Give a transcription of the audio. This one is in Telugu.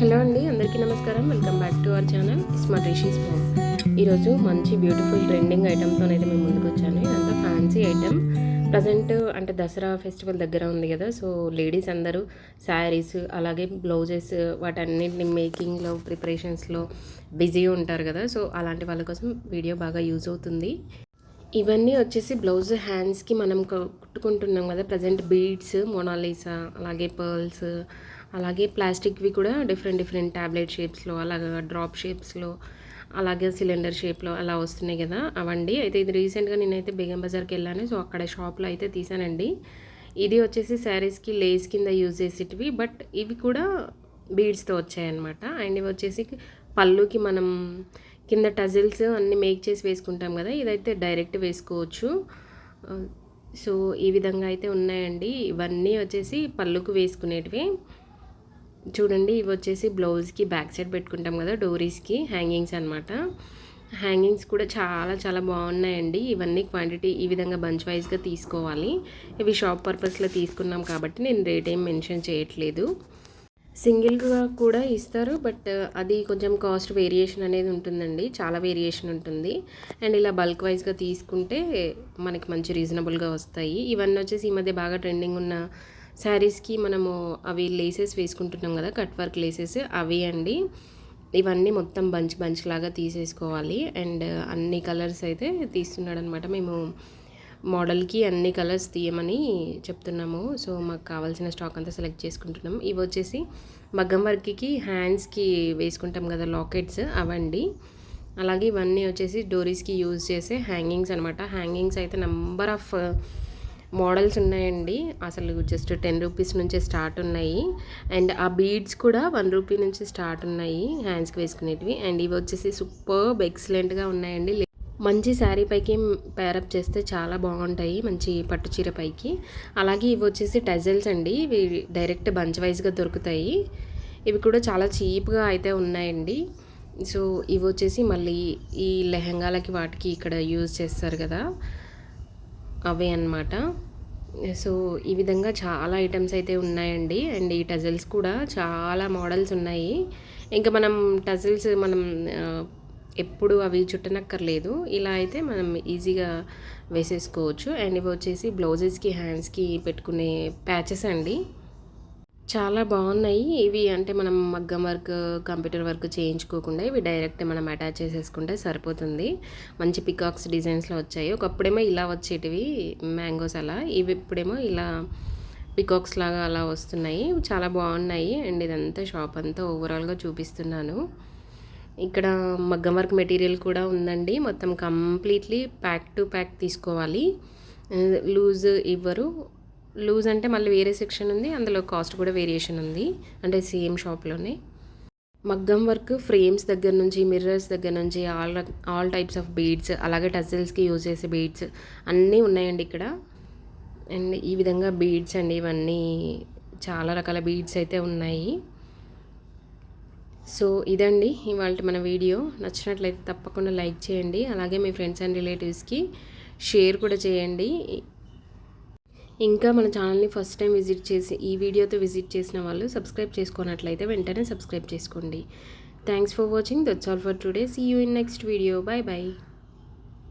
హలో అండి అందరికీ నమస్కారం. Welcome back to our channel smart Rishi's phone. ఈరోజు మంచి బ్యూటిఫుల్ ట్రెండింగ్ ఐటమ్తో అయితే మేము ముందుకు వచ్చాను ఇదంతా ఫ్యాన్సీ ఐటమ్. ప్రజెంట్ అంటే దసరా ఫెస్టివల్ దగ్గర ఉంది కదా సో లేడీస్ అందరూ శారీస్ అలాగే బ్లౌజెస్ వాటన్నిటిని మేకింగ్లో ప్రిపరేషన్స్లో బిజీ ఉంటారు కదా సో అలాంటి వాళ్ళ కోసం వీడియో బాగా యూజ్ అవుతుంది. ఇవన్నీ వచ్చేసి బ్లౌజ్ హ్యాండ్స్కి మనం కుట్టుకుంటున్నాం కదా ప్రజెంట్ బీడ్స్ మొనాలిసా అలాగే పర్ల్స్ అలాగే ప్లాస్టిక్వి కూడా డిఫరెంట్ డిఫరెంట్ ట్యాబ్లెట్ షేప్స్లో అలాగే డ్రాప్ షేప్స్లో అలాగే సిలిండర్ షేప్లో అలా వస్తున్నాయి కదా అవండి. అయితే ఇది రీసెంట్గా నేనైతే బేగం బజార్కి వెళ్ళాను. సో అక్కడ షాప్లో అయితే తీసానండి. ఇది వచ్చేసి శారీస్కి లేస్ కింద యూజ్ చేసేటివి బట్ ఇవి కూడా బీడ్స్తో వచ్చాయన్నమాట. అండ్ ఇవి వచ్చేసి పళ్ళుకి మనం కింద టజిల్స్ అన్నీ మేక్ చేసి వేసుకుంటాం కదా ఇదైతే డైరెక్ట్ వేసుకోవచ్చు. సో ఈ విధంగా అయితే ఉన్నాయండి. ఇవన్నీ వచ్చేసి పళ్ళుకు వేసుకునేటివి. చూడండి ఇవి వచ్చేసి బ్లౌజ్కి బ్యాక్ సైడ్ పెట్టుకుంటాం కదా డోరీస్కి హ్యాంగింగ్స్ అనమాట హ్యాంగింగ్స్ కూడా చాలా చాలా బాగున్నాయండి. ఇవన్నీ క్వాంటిటీ ఈ విధంగా బంచ్ వైజ్గా తీసుకోవాలి. ఇవి షాప్ పర్పస్లో తీసుకున్నాం కాబట్టి నేను రేట్ ఏం మెన్షన్ చేయట్లేదు. సింగిల్గా కూడా ఇస్తారు బట్ uh, అది కొంచెం కాస్ట్ వేరియేషన్ అనేది ఉంటుందండి. చాలా వేరియేషన్ ఉంటుంది. అండ్ ఇలా బల్క్ వైజ్గా తీసుకుంటే మనకి మంచి రీజనబుల్గా వస్తాయి. ఇవన్నీ వచ్చేసి ఈ మధ్య బాగా ట్రెండింగ్ ఉన్న శారీస్కి మనము అవి లేసెస్ వేసుకుంటున్నాం కదా కట్ వర్క్ లేసెస్ అవి అండి. ఇవన్నీ మొత్తం బంచ్ బంచ్ లాగా తీసేసుకోవాలి. అండ్ అన్ని కలర్స్ అయితే తీస్తున్నాడు అనమాట మేము మోడల్కి అన్ని కలర్స్ తీయమని చెప్తున్నాము. సో మాకు కావాల్సిన స్టాక్ అంతా సెలెక్ట్ చేసుకుంటున్నాం. ఇవి వచ్చేసి మగ్గం వర్క్కి హ్యాండ్స్కి వేసుకుంటాం కదా లాకెట్స్ అవండి. అలాగే ఇవన్నీ వచ్చేసి డోరీస్కి యూజ్ చేసే హ్యాంగింగ్స్ అనమాట. హ్యాంగింగ్స్ అయితే నెంబర్ ఆఫ్ మోడల్స్ ఉన్నాయండి. అసలు జస్ట్ టెన్ రూపీస్ నుంచే స్టార్ట్ ఉన్నాయి. అండ్ ఆ బీడ్స్ కూడా వన్ రూపీ నుంచి స్టార్ట్ ఉన్నాయి హ్యాండ్స్కి వేసుకునేటివి. అండ్ ఇవి వచ్చేసి సూపర్ ఎక్సలెంట్గా ఉన్నాయండి. మంచి శారీ పైకి పేరప్ చేస్తే చాలా బాగుంటాయి మంచి పట్టు చీర పైకి. అలాగే ఇవి వచ్చేసి టజల్స్ అండి. ఇవి డైరెక్ట్ బంచ్ వైజ్గా దొరుకుతాయి. ఇవి కూడా చాలా చీప్గా అయితే ఉన్నాయండి. సో ఇవి వచ్చేసి మళ్ళీ ఈ లెహంగాలకి వాటికి ఇక్కడ యూజ్ చేస్తారు కదా. అవే అనమాట సో ఈ విధంగా చాలా ఐటమ్స్ అయితే ఉన్నాయండి. అండ్ ఈ టజల్స్ కూడా చాలా మోడల్స్ ఉన్నాయి. ఇంకా మనం టజల్స్ మనం ఎప్పుడు అవి చుట్టనక్కర్లేదు. ఇలా అయితే మనం ఈజీగా వేసేసుకోవచ్చు. అండ్ ఇవి వచ్చేసి బ్లౌజెస్కి హ్యాండ్స్కి పెట్టుకునే ప్యాచెస్ అండి. చాలా బాగున్నాయి. ఇవి అంటే మనం మగ్గం వర్క్ కంప్యూటర్ వర్క్ చేయించుకోకుండా ఇవి డైరెక్ట్ మనం అటాచ్ చేసేసుకుంటే సరిపోతుంది. మంచి పికాక్స్ డిజైన్స్లో వచ్చాయి. ఒకప్పుడేమో ఇలా వచ్చేటివి మ్యాంగోస్ అలా. ఇవి ఇప్పుడేమో ఇలా పికాక్స్ లాగా అలా వస్తున్నాయి. చాలా బాగున్నాయి. అండ్ ఇదంతా షాప్ అంతా ఓవరాల్గా చూపిస్తున్నాను. ఇక్కడ మగ్గం వర్క్ మెటీరియల్ కూడా ఉందండి. మొత్తం కంప్లీట్లీ ప్యాక్ టు ప్యాక్ తీసుకోవాలి. లూజ్ ఇవ్వరు. లూజ్ అంటే మళ్ళీ వేరే సెక్షన్ ఉంది అందులో కాస్ట్ కూడా వేరియేషన్ ఉంది అంటే సేమ్ షాప్లోనే. మగ్గం వర్క్ ఫ్రేమ్స్ దగ్గర నుంచి మిర్రర్స్ దగ్గర నుంచి all all types of beads అలాగే టజిల్స్కి యూజ్ చేసే బీడ్స్ అన్నీ ఉన్నాయండి ఇక్కడ. అండ్ ఈ విధంగా బీడ్స్ అండి ఇవన్నీ చాలా రకాల బీడ్స్ అయితే ఉన్నాయి. సో ఇదండి ఇవాళ మన వీడియో. నచ్చినట్లయితే తప్పకుండా లైక్ చేయండి అలాగే మీ ఫ్రెండ్స్ అండ్ రిలేటివ్స్కి షేర్ కూడా చేయండి. ఇంకా మన ఛానల్ని ఫస్ట్ టైం విజిట్ చేసి ఈ వీడియోతో విజిట్ చేసిన వాళ్ళు సబ్స్క్రైబ్ చేసుకున్నట్లయితే వెంటనే సబ్స్క్రైబ్ చేసుకోండి. Thanks for watching that's all for today see you in next video bye bye